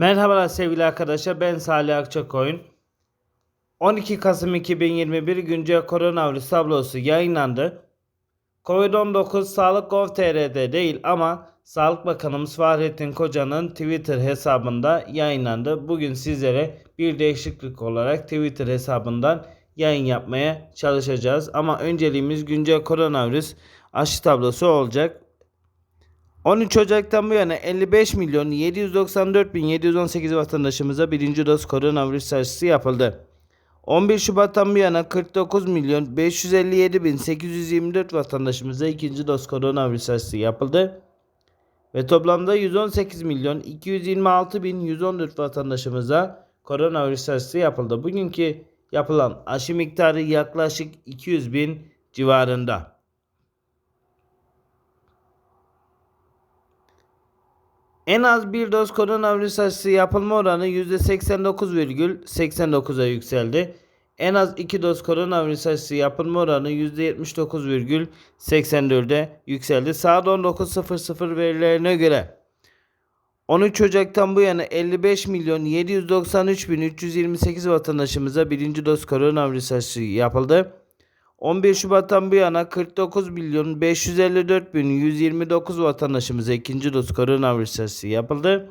Merhabalar sevgili arkadaşlar ben Salih Akçakoyun. 12 Kasım 2021 güncel koronavirüs tablosu yayınlandı. Covid-19 Sağlık Gov.tr'de değil ama Sağlık Bakanımız Fahrettin Koca'nın Twitter hesabında yayınlandı. Bugün sizlere bir değişiklik olarak Twitter hesabından yayın yapmaya çalışacağız. Ama önceliğimiz güncel koronavirüs aşı tablosu olacak. 13 Ocak'tan bu yana 55 milyon 794 bin 718 vatandaşımıza birinci doz koronavirüs aşısı yapıldı. 11 Şubat'tan bu yana 49 milyon 557 bin 824 vatandaşımıza ikinci doz koronavirüs aşısı yapıldı. Ve toplamda 118 milyon 226 bin 114 vatandaşımıza koronavirüs aşısı yapıldı. Bugünkü yapılan aşı miktarı yaklaşık 200 bin civarında. En az bir doz koronavirüs aşısı yapılma oranı %89,89'a yükseldi. En az 2 doz koronavirüs aşısı yapılma oranı %79,84'e yükseldi. Saat 19.00 verilerine göre 13 Ocak'tan bu yana 55 milyon 793 bin 328 vatandaşımıza birinci doz koronavirüs aşısı yapıldı. 11 Şubat'tan bu yana 49 milyon 554 bin 129 vatandaşımıza ikinci doz koronavirüs aşısı yapıldı.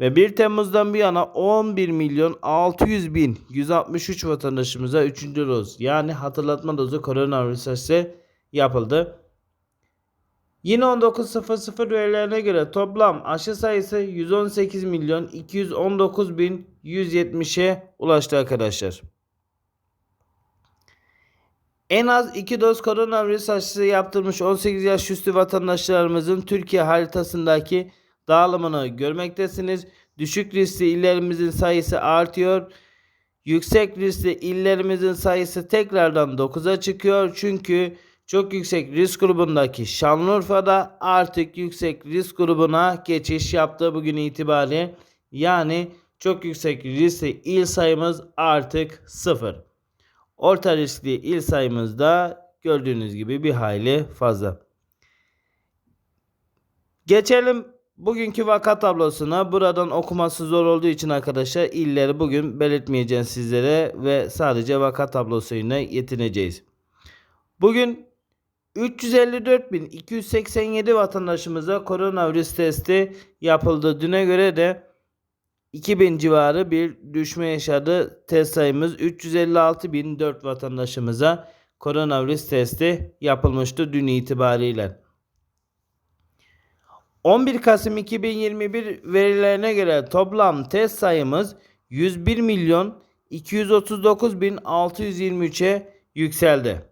Ve 1 Temmuz'dan bu yana 11 milyon 600 bin 163 vatandaşımıza 3. doz yani hatırlatma dozu koronavirüs aşısı yapıldı. Yine 19.00 verilerine göre toplam aşı sayısı 118 milyon 219 bin 170'e ulaştı arkadaşlar. En az 2 doz koronavirüs aşısı yaptırmış 18 yaş üstü vatandaşlarımızın Türkiye haritasındaki dağılımını görmektesiniz. Düşük riskli illerimizin sayısı artıyor. Yüksek riskli illerimizin sayısı tekrardan 9'a çıkıyor. Çünkü çok yüksek risk grubundaki Şanlıurfa'da artık yüksek risk grubuna geçiş yaptı bugün itibariyle. Yani çok yüksek riskli il sayımız artık 0. Orta riskli il sayımız da gördüğünüz gibi bir hayli fazla. Geçelim bugünkü vaka tablosuna. Buradan okuması zor olduğu için arkadaşlar illeri bugün belirtmeyeceğim sizlere ve sadece vaka tablosuyla yetineceğiz. Bugün 354.287 vatandaşımıza koronavirüs testi yapıldı. Düne göre de 2000 civarı bir düşme yaşadı. Test sayımız 356.004 vatandaşımıza koronavirüs testi yapılmıştı dün itibariyle. 11 Kasım 2021 verilerine göre toplam test sayımız 101 milyon 239 bin 623'e yükseldi.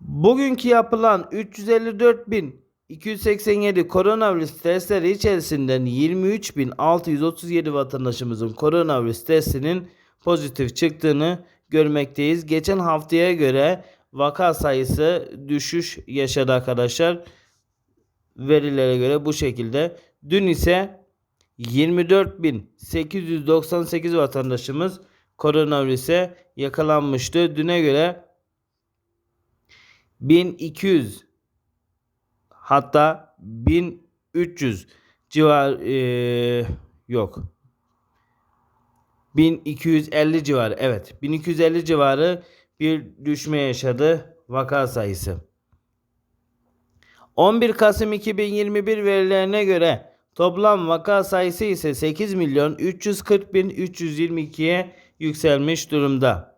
Bugünkü yapılan 354.287 koronavirüs testleri içerisinden 23.637 vatandaşımızın koronavirüs testinin pozitif çıktığını görmekteyiz. Geçen haftaya göre vaka sayısı düşüş yaşadı arkadaşlar. Verilere göre bu şekilde. Dün ise 24.898 vatandaşımız koronavirüse yakalanmıştı. Düne göre 1200 hatta 1300 civar eee, yok 1250 civarı evet 1250 civarı bir düşme yaşadı vaka sayısı. 11 Kasım 2021 verilerine göre toplam vaka sayısı ise 8 milyon 340 bin 322'ye yükselmiş durumda.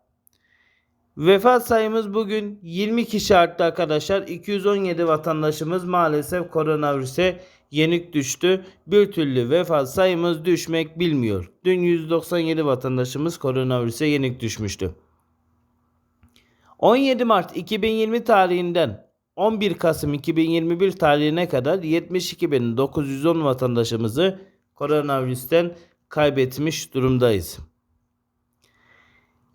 Vefat sayımız bugün 20 kişi arttı arkadaşlar. 217 vatandaşımız maalesef koronavirüse yenik düştü. Bir türlü vefat sayımız düşmek bilmiyor. Dün 197 vatandaşımız koronavirüse yenik düşmüştü. 17 Mart 2020 tarihinden 11 Kasım 2021 tarihine kadar 72.910 vatandaşımızı koronavirüsten kaybetmiş durumdayız.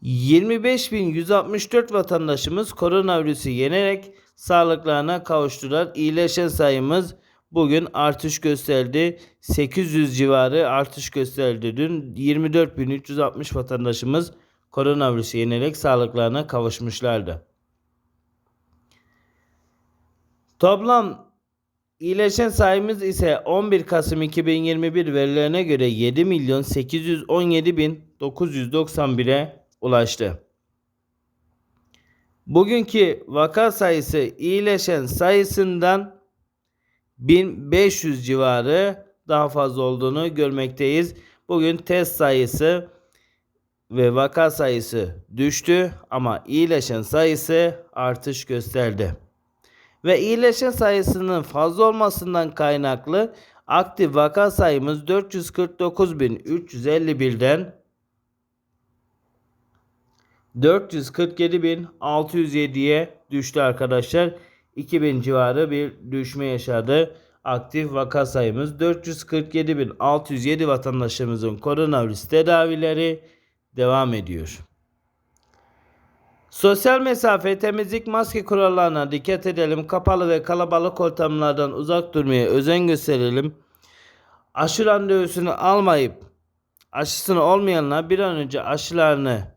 25.164 vatandaşımız koronavirüsü yenerek sağlıklarına kavuştular. İyileşen sayımız bugün artış gösterdi. 800 civarı artış gösterdi. Dün 24.360 vatandaşımız koronavirüsü yenerek sağlıklarına kavuşmuşlardı. Toplam İyileşen sayımız ise 11 Kasım 2021 verilerine göre 7 milyon 817 bin 991'e ulaştı. Bugünkü vaka sayısı iyileşen sayısından 1500 civarı daha fazla olduğunu görmekteyiz. Bugün test sayısı ve vaka sayısı düştü ama iyileşen sayısı artış gösterdi. Ve iyileşen sayısının fazla olmasından kaynaklı aktif vaka sayımız 449.351'den 447.607'ye düştü arkadaşlar. 2000 civarı bir düşme yaşadı. Aktif vaka sayımız 447.607 vatandaşımızın koronavirüs tedavileri devam ediyor. Sosyal mesafe, temizlik, maske kurallarına dikkat edelim. Kapalı ve kalabalık ortamlardan uzak durmaya özen gösterelim. Aşı randevusunu almayıp aşısını olmayanlar bir an önce aşılarını